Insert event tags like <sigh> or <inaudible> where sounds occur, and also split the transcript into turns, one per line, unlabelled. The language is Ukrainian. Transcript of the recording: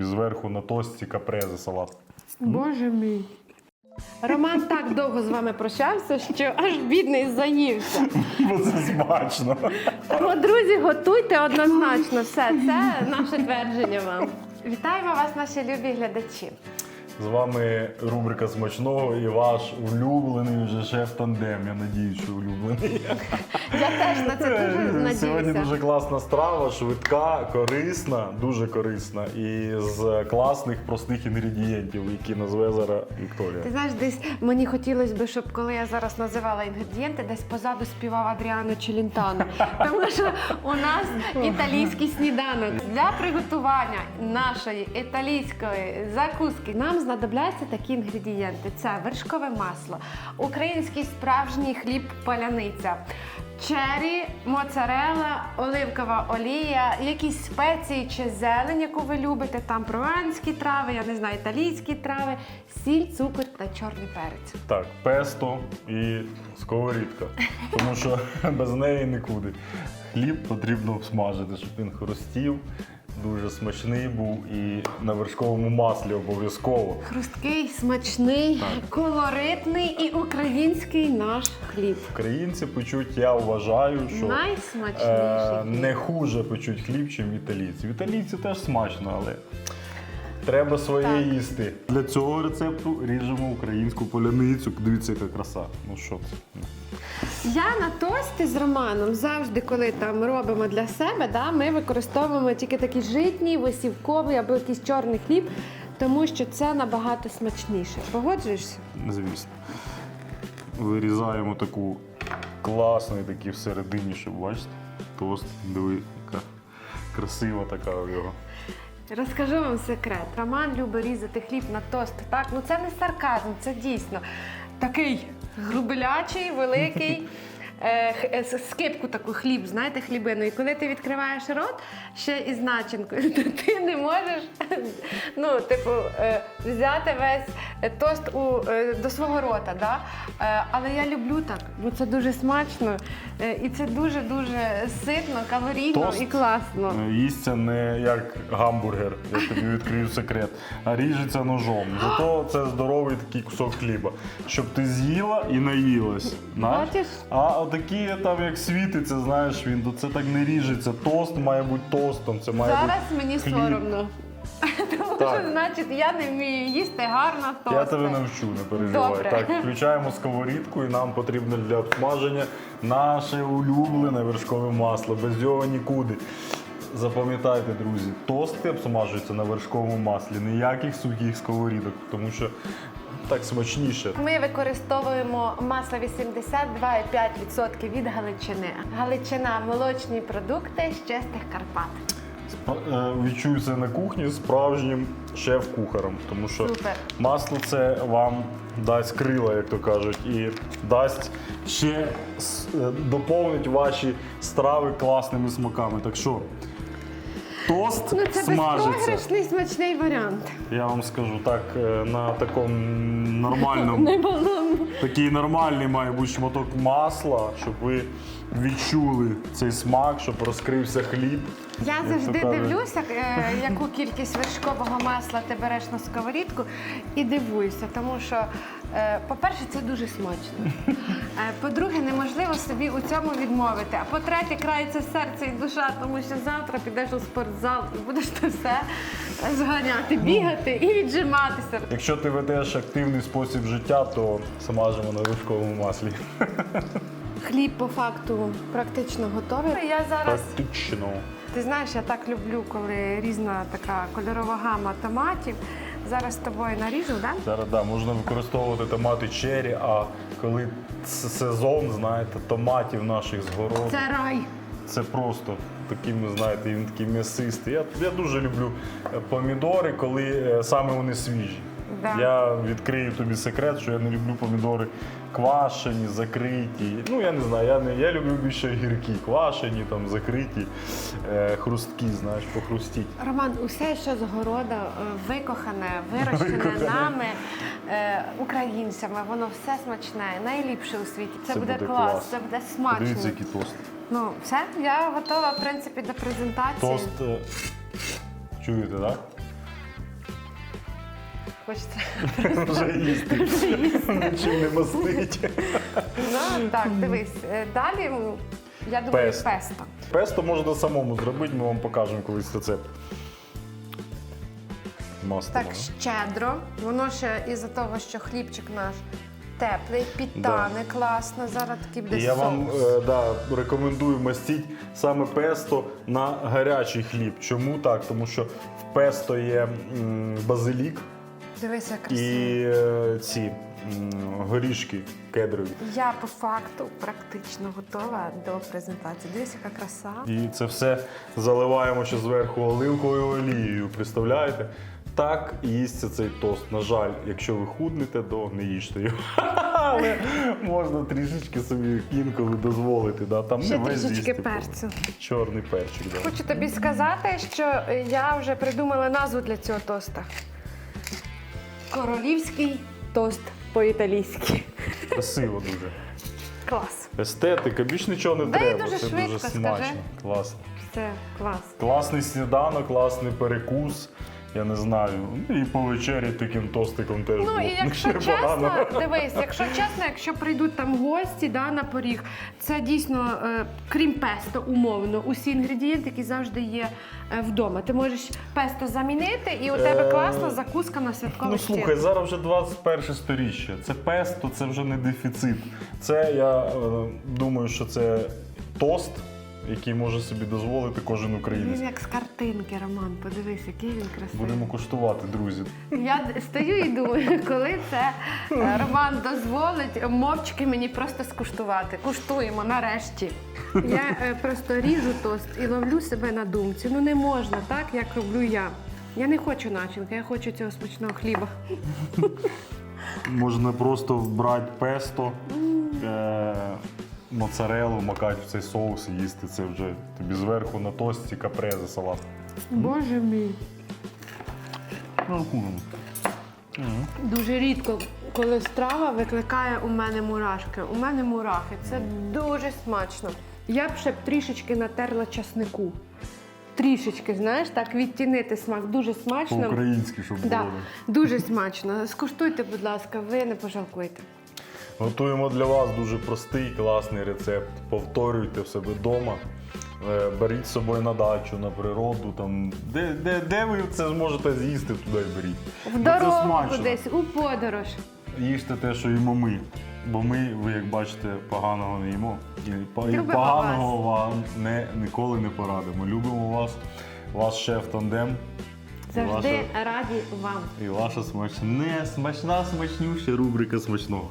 Зверху на тості капрези салат.
Боже мій. Роман так довго з вами прощався, що аж бідний заївся. <laughs>
Бо це смачно.
Тому, друзі, готуйте однозначно все. Це наше твердження вам. Вітаємо вас, наші любі глядачі.
З вами рубрика смачного і ваш улюблений вже шеф тандем. Я надію, що улюблений.
Я теж на це дуже
Сьогодні дуже класна страва, швидка, корисна, дуже корисна і з класних простих інгредієнтів, які назве зараз Вікторія.
Ти знаєш, десь мені хотілося б, щоб коли я зараз називала інгредієнти, десь позаду співав Адріано Челінтано. Тому що у нас італійський сніданок. Для приготування нашої італійської закуски нам знадобляться такі інгредієнти: це вершкове масло, український справжній хліб паляниця. Чері, моцарела, оливкова олія, якісь спеції чи зелень, яку ви любите, там прованські трави, я не знаю, італійські трави, сіль, цукор та чорний перець.
Так, песто і сковорідка. Тому що <laughs> без неї нікуди. Хліб потрібно обсмажити, щоб він хрустів, дуже смачний був і на вершковому маслі обов'язково.
Хрусткий, смачний, колоритний і український наш хліб.
Українці печуть, я вважаю, що
Найсмачніший
е,
хліб.
не хуже печуть хліб, чим італійці. В італійці теж смачно, але треба своє
Так.
їсти. Для цього рецепту ріжемо українську поляницю. Дивіться, яка краса. Ну що це?
Я на тості з Романом завжди, коли там робимо для себе, да, ми використовуємо тільки такий житній, висівковий або якийсь чорний хліб, тому що це набагато смачніше. Погоджуєшся?
Звісно. Вирізаємо таку класну такі всередині, щоб бачите. Тост, диви, яка красива така у його.
Розкажу вам секрет. Роман любить різати хліб на тост. Так, ну це не сарказм, це дійсно такий грубелячий, великий. <laughs> е, е, Скипку таку хліб, знаєте, хлібину. І коли ти відкриваєш рот ще із начинкою, <laughs> то ти не можеш <laughs> ну, типу, е, взяти весь тост у, е, до свого рота. Да? Е, Але я люблю так, бо це дуже смачно е, і це дуже-дуже ситно, калорійно
Тост
і класно.
Їсться не як гамбургер, я тобі відкрию секрет, а ріжеться ножом. Зато <gasps> це здоровий такий кусок хліба. Щоб ти з'їла і наїлась. знаєш?
Бачиш?
А отакі там як світиться, знаєш, він то це так не ріжеться. Тост має бути тостом. Це має
Зараз
бути
мені
хліб.
соромно. <laughs> Тому
Так.
що, значить, я не вмію їсти гарно тости.
Я тебе навчу, не переживай.
Добре.
Так, включаємо сковорідку і нам потрібно для обсмаження наше улюблене вершкове масло. Без нього нікуди. Запам'ятайте, друзі, тости обсмажуються на вершковому маслі, ніяких сухих сковорідок, тому що так смачніше.
Ми використовуємо масло 82,5% від Галичини. Галичина молочні продукти з чистих Карпат.
Е, Відчую це на кухні справжнім шеф-кухарем, тому що
Супер.
масло це вам дасть крила, як то кажуть, і дасть ще е, доповнить ваші страви класними смаками. Так що тост
Ну це
смажиться.
безпрограшний смачний варіант.
Я вам скажу так, е, на такому нормальному, <laughs>
Не було.
такий нормальний має бути шматок масла, щоб ви відчули цей смак, щоб розкрився хліб.
Я
Як
завжди
то кажуть.
дивлюся, е, яку кількість вершкового масла ти береш на сковорідку і дивуюся, тому що, е, по-перше, це дуже смачно. Е, По-друге, неможливо собі у цьому відмовити. А по-третє, крається серце і душа, тому що завтра підеш у спортзал і будеш це все зганяти, бігати і віджиматися.
Якщо ти ведеш активний спосіб життя, то смажимо на вершковому маслі.
Хліб по факту практично готовий. Я зараз
Практично.
Ти знаєш, я так люблю, коли різна така кольорова гама томатів. Зараз з тобою наріжу, да?
Зараз да, можна використовувати томати чері, а коли сезон, знаєте, томатів наших з городу,
Це рай.
це просто такий, ви знаєте, він такий м'ясистий. Я, я дуже люблю е, помідори, коли е, саме вони свіжі.
Да.
Я відкрию тобі секрет, що я не люблю помідори квашені, закриті. Ну я не знаю, я не я люблю більше гіркі, квашені, там закриті, е, хрусткі, знаєш, похрустіть.
Роман, усе, що з города е, викохане, вирощене
Викохане.
нами, е, українцями, воно все смачне, найліпше у світі. Це,
Це
буде,
буде
клас,
клас.
це буде смачно.
Дивіться, який тост.
Ну, все, я готова, в принципі, до презентації.
Тост. е, Чуєте, так?
Хочеться.
Вже їсти. Нічим не мастить.
Ну, так, дивись. Е, Далі, я думаю,
Песто.
песто.
Песто можна самому зробити, ми вам покажемо колись рецепт. Мастимо.
Так щедро. Воно ще із-за того, що хлібчик наш теплий, підтане класно. Зараз такий буде
І я вам е, да, рекомендую мастіть саме песто на гарячий хліб. Чому так? Тому що в песто є м, базилік
Дивись, як красиво.
і е, ці м, горішки кедрові.
Я по факту практично готова до презентації. Дивись, яка краса.
І це все заливаємо ще зверху оливковою олією. Представляєте? Так їсться цей тост. На жаль, якщо ви худнете, то не їжте його. <laughs> Але можна трішечки собі інколи дозволити. Да? Там
Ще
не весь
трішечки
з'їсти,
перцю.
Чорний перчик. Да.
Хочу тобі сказати, що я вже придумала назву для цього тоста. Королівський тост по-італійськи.
Красиво дуже.
Клас.
Естетика, більш нічого не
Да і
треба.
дуже
це
швидко,
дуже
скажи.
смачно. Класно.
Клас.
Класний сніданок, класний перекус. Я не знаю. Ну і повечері таким тостиком теж
Ну
було
і якщо <laughs>
непогано.
чесно, дивись, якщо чесно, якщо прийдуть там гості да, на поріг, це дійсно, е, крім песто, умовно, усі інгредієнти, які завжди є е, вдома. Ти можеш песто замінити, і у тебе
Е,
класна закуска на святковий
Ну
стіл.
слухай, зараз вже 21 сторіччя. Це песто, це вже не дефіцит. Це я е, думаю, що це тост, який може собі дозволити кожен українець.
Він як з картинки, Роман, подивись, який він красивий.
Будемо куштувати, друзі.
Я стою і думаю, коли це е, Роман дозволить мовчки мені просто скуштувати. Куштуємо нарешті. Я е, просто ріжу тост і ловлю себе на думці. Ну не можна так, як роблю я. Я не хочу начинки, я хочу цього смачного хліба.
Можна просто брати песто, е- моцарелу, макати в цей соус і їсти це вже тобі зверху на тості капрезе салат.
Боже мій.
Ну,
Дуже рідко, коли страва викликає у мене мурашки. У мене мурахи. Це дуже смачно. Я б ще б трішечки натерла часнику. Трішечки, знаєш, так відтінити смак. Дуже смачно.
По-українськи, щоб було.
Да, дуже смачно. Скуштуйте, будь ласка, ви не пожалкуєте.
Готуємо для вас дуже простий, класний рецепт. Повторюйте в себе вдома. Е, Беріть з собою на дачу, на природу, там, де, де, де ви це зможете з'їсти, туди й беріть.
В дорогу кудись, у подорож.
Їжте те, що їмо ми. Бо ми, ви як бачите, поганого не їмо. І, і
Любимо
поганого вам не, ніколи не порадимо. Любимо вас, ваш шеф тандем. і
Завжди
ваша-
раді вам.
І ваша смачне, смачна, смачнюща рубрика смачного.